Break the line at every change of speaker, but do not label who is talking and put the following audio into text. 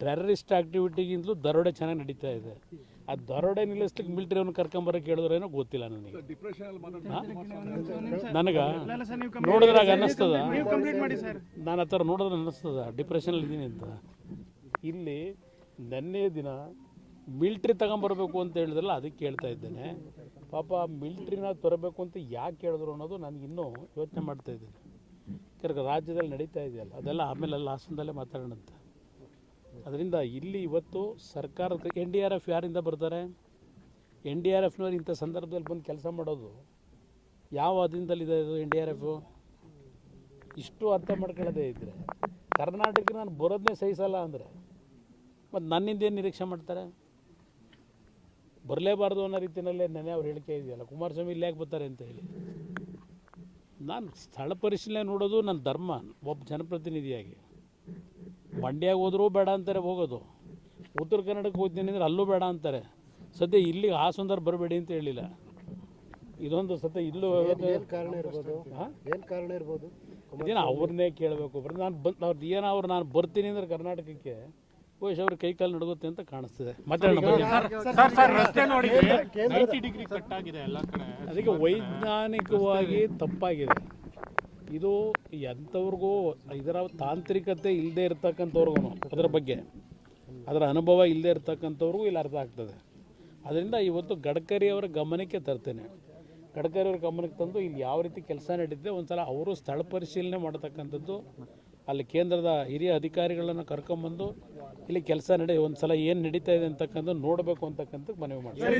Terrorist ಆಕ್ಟಿವಿಟಿಗಿಂತಲೂ ದರೋಡೆ ಚೆನ್ನಾಗಿ ನಡೀತಾ ಇದೆ. ಆ ದರೋಡೆ ನಿಲ್ಲಿಸ್ಲಿಕ್ಕೆ ಮಿಲಿಟರಿ ಅವ್ನು ಕರ್ಕೊಂಬರಕ್ಕೆ ಹೇಳಿದ್ರೇನೋ ಗೊತ್ತಿಲ್ಲ ನನಗೆ. ನನಗೆ? ನೋಡಿದ್ರಾಗ ಅನ್ನಿಸ್ತದ? ನಾನು ಆ ಥರ ನೋಡಿದ್ರೆ ಅನ್ನಿಸ್ತದ? ಡಿಪ್ರೆಷನಲ್ಲಿ ಇದ್ದೀನಿ ಅಂತ. ಇಲ್ಲಿ ನೆನ್ನೆ ದಿನ ಮಿಲ್ಟ್ರಿ ತಗೊಂಬರ್ಬೇಕು ಅಂತ ಹೇಳಿದ್ರಲ್ಲ ಅದಕ್ಕೆ ಕೇಳ್ತಾ ಇದ್ದೇನೆ. ಪಾಪ ಮಿಲ್ಟ್ರಿನ ತರಬೇಕು ಅಂತ ಯಾಕೆ ಕೇಳಿದ್ರು ಅನ್ನೋದು ನನಗೆ ಇನ್ನೂ ಯೋಚನೆ ಮಾಡ್ತಾ ಇದ್ದೀನಿ. ಯಾಕಂದ್ರೆ ರಾಜ್ಯದಲ್ಲಿ ನಡೀತಾ ಇದೆಯಲ್ಲ ಅದೆಲ್ಲ ಆಮೇಲೆ ಹಾಸನದಲ್ಲೇ ಮಾತಾಡೋಣಂತೆ. ಅದರಿಂದ ಇಲ್ಲಿ ಇವತ್ತು ಸರ್ಕಾರದ ಎನ್ ಡಿ ಆರ್ ಎಫ್ ಯಾರಿಂದ ಬರ್ತಾರೆ? ಎನ್ ಡಿ ಆರ್ ಎಫ್ನವ್ರು ಇಂಥ ಸಂದರ್ಭದಲ್ಲಿ ಬಂದು ಕೆಲಸ ಮಾಡೋದು ಯಾವ ಅಧೀನದಲ್ಲಿದೆ ಇದು ಎನ್ ಡಿ ಆರ್ ಎಫು? ಇಷ್ಟು ಅರ್ಥ ಮಾಡ್ಕೊಳ್ಳೋದೇ ಇದ್ದರೆ ಕರ್ನಾಟಕ ನಾನು ಬರೋದನ್ನೇ ಸಹಿಸಲ್ಲ ಅಂದರೆ ಮತ್ತು ನನ್ನಿಂದ ಏನು ನಿರೀಕ್ಷೆ ಮಾಡ್ತಾರೆ? ಬರಲೇಬಾರ್ದು ಅನ್ನೋ ರೀತಿಯಲ್ಲೇ ನೆನೆ ಅವ್ರು ಹೇಳಿಕೆ ಇದೆಯಲ್ಲ, ಕುಮಾರಸ್ವಾಮಿ ಇಲ್ಲಿ ಯಾಕೆ ಬರ್ತಾರೆ ಅಂತ ಹೇಳಿ. ನಾನು ಸ್ಥಳ ಪರಿಶೀಲನೆ ನೋಡೋದು ನನ್ನ ಧರ್ಮ, ಒಬ್ಬ ಜನಪ್ರತಿನಿಧಿಯಾಗಿ. ಮಂಡ್ಯಾಗ ಹೋದರೂ ಬೇಡ ಅಂತಾರೆ ಹೋಗೋದು. ಉತ್ತರ ಕರ್ನಾಟಕಕ್ಕೆ ಹೋಗ್ತೀನಿ ಅಂದರೆ ಅಲ್ಲೂ ಬೇಡ ಅಂತಾರೆ. ಸದ್ಯ ಇಲ್ಲಿಗೆ ಸುಂದರ ಬರಬೇಡಿ ಅಂತ ಹೇಳಿಲ್ಲ. ಇದೊಂದು ಸತ್ಯ ಇಲ್ಲೂ
ಏನ್ ಕಾರಣ ಇರ್ಬೋದು?
ಹಾಂ?
ಏನ್ ಕಾರಣ ಇರ್ಬೋದು?
ಇದೇನು ಅವ್ರನ್ನೇ ಕೇಳಬೇಕು. ಬರೀ ನಾನು ಬಂದು ಅವ್ರದ್ದು ಏನೋ ಅವ್ರು ನಾನು ಬರ್ತೀನಿ ಅಂದ್ರೆ ಕರ್ನಾಟಕಕ್ಕೆ ಬಹುಶಃ ಅವ್ರ ಕೈ ಕಾಲು ನಡುಗುತ್ತೆ ಅಂತ ಕಾಣಿಸ್ತದೆ. ಮತ್ತೆ ಬನ್ನಿ.
ಸರ್ ಸರ್ ರಸ್ತೆ ನೋಡಿದ್ರೆ ನೈಂಟಿ ಡಿಗ್ರಿ ಕಟ್ ಆಗಿದೆ ಎಲ್ಲ ಕಡೆ.
ಅದಕ್ಕೆ ವೈಜ್ಞಾನಿಕವಾಗಿ ತಪ್ಪಾಗಿದೆ. ಇದು ಎಂಥವ್ರಿಗೂ ಇದರ ತಾಂತ್ರಿಕತೆ ಇಲ್ಲದೆ ಇರ್ತಕ್ಕಂಥವ್ರಿಗೂ ಅದರ ಬಗ್ಗೆ. ಅದರ ಅನುಭವ ಇಲ್ಲದೆ ಇರ್ತಕ್ಕಂಥವ್ರಿಗೂ ಇಲ್ಲಿ ಅರ್ಥ ಆಗ್ತದೆ. ಅದರಿಂದ ಇವತ್ತು ಗಡ್ಕರಿ ಅವರ ಗಮನಕ್ಕೆ ತರ್ತೇನೆ. ಗಡ್ಕರಿ ಅವ್ರ ಗಮನಕ್ಕೆ ತಂದು ಇಲ್ಲಿ ಯಾವ ರೀತಿ ಕೆಲಸ ನಡೀತಿದೆ, ಒಂದ್ಸಲ ಅವರು ಸ್ಥಳ ಪರಿಶೀಲನೆ ಮಾಡತಕ್ಕಂಥದ್ದು, ಅಲ್ಲಿ ಕೇಂದ್ರದ ಹಿರಿಯ ಅಧಿಕಾರಿಗಳನ್ನು ಕರ್ಕೊಂಬಂದು ಇಲ್ಲಿ ಕೆಲಸ ನಡೆ, ಒಂದ್ಸಲ ಏನು ನಡೀತಾ ಇದೆ ಅಂತಕ್ಕಂಥ ನೋಡಬೇಕು ಅಂತಕ್ಕಂಥದ್ದು ಮನವಿ ಮಾಡ್ತಾರೆ